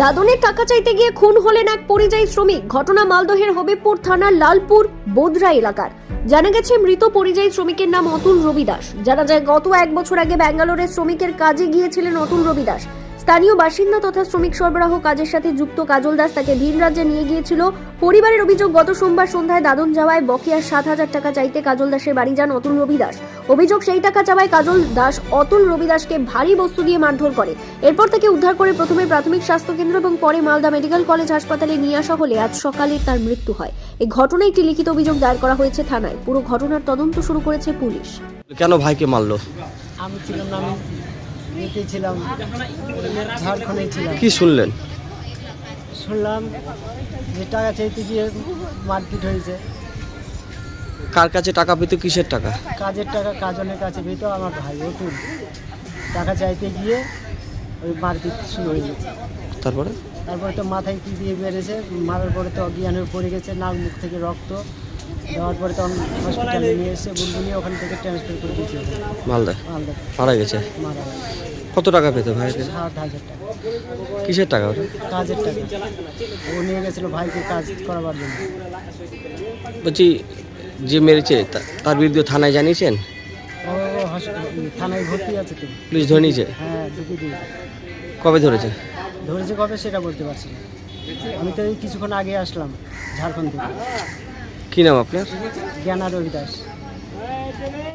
দাদনে টাকা চাইতে গিয়ে খুন হলেন এক পরিযায়ী শ্রমিক। ঘটনা মালদহের হবিবপুর থানার লালপুর, বোদরা এলাকার। জানা গেছে, মৃত পরিযায়ী শ্রমিকের নাম অতুল রবিদাস। জানা যায়, গত এক বছর আগে ব্যাঙ্গালোরের শ্রমিকের কাজে গিয়েছিলেন অতুল রবি দাস স্থানীয় বাসিন্দা তথা শ্রমিক সরবরাহ কাজের সাথে যুক্ত কাজল দাস তাকে ভিন রাজ্যে নিয়ে গিয়েছিল। পরিবারের অভিযোগ গত সোমবার সন্ধ্যায় দাদন যাওয়ায় বকেয়া সাত হাজার টাকা চাইতে কাজল দাসের বাড়ি যান অতুল রবি দাস অভিযোগ সেই টাকা চাওয়ায় কাজল দাস অতুল রবি দাসকে ভারী বস্তু দিয়ে মারধর করে। এরপর তাকে উদ্ধার করে প্রথমে প্রাথমিক স্বাস্থ্য কেন্দ্র এবং পরে মালদা মেডিকেল কলেজ হাসপাতালে নিয়ে আসা হলে আজ সকালে তার মৃত্যু হয়। এই ঘটনায় একটি লিখিত অভিযোগ দায়ের করা হয়েছে থানায়। পুরো ঘটনার তদন্ত শুরু করেছে পুলিশ। কেন ভাইকে মারলো? আমি ছিলাম না আমি এতে ছিলাম ঝাড়খণ্ডে ছিলাম। কি শুনলেন? শুনলাম যে টাকা চাইতে গিয়ে মারপিট হয়েছে। কার কাছে টাকা পেতো কিসের টাকা? কাজের টাকা কাজলের কাছে পেতো আমার ভাই অতুল। টাকা চাইতে গিয়ে ওই মারপিট শুরু হয়ে গেছে তারপরে? তারপরে তো মাথায় কি দিয়ে মেরেছে মারার পরে তো অজ্ঞান হয়ে পড়ে গেছে নাক মুখ থেকে রক্ত দেওয়ার পরে তখন হসপিটালে নিয়ে এসে বুলবুলি ওখান থেকে ট্রান্সফার করে দিয়েছে। মালদা মালদা মারা গেছে? মারা কত টাকা পেতো সাত হাজার টাকা। কিসের টাকা ওটা? কাজের টাকা। ও নিয়ে গেছিল ভাইকে কাজ করাবার জন্য। বলছি যে মেরেছে তা- তার বিরুদ্ধে থানায় জানিয়েছেন? ও থানায় ভর্তি আছে তো। পুলিশ ধরে নিয়েছে? হ্যাঁ ঢুকে দিয়ে কবে ধরেছে? ধরেছে কবে সেটা বলতে পারছি না। আমি তো এই কিছুক্ষণ আগে আসলাম ঝাড়খণ্ড থেকে। কি নাম আপনার? জ্ঞানা রবি দাস।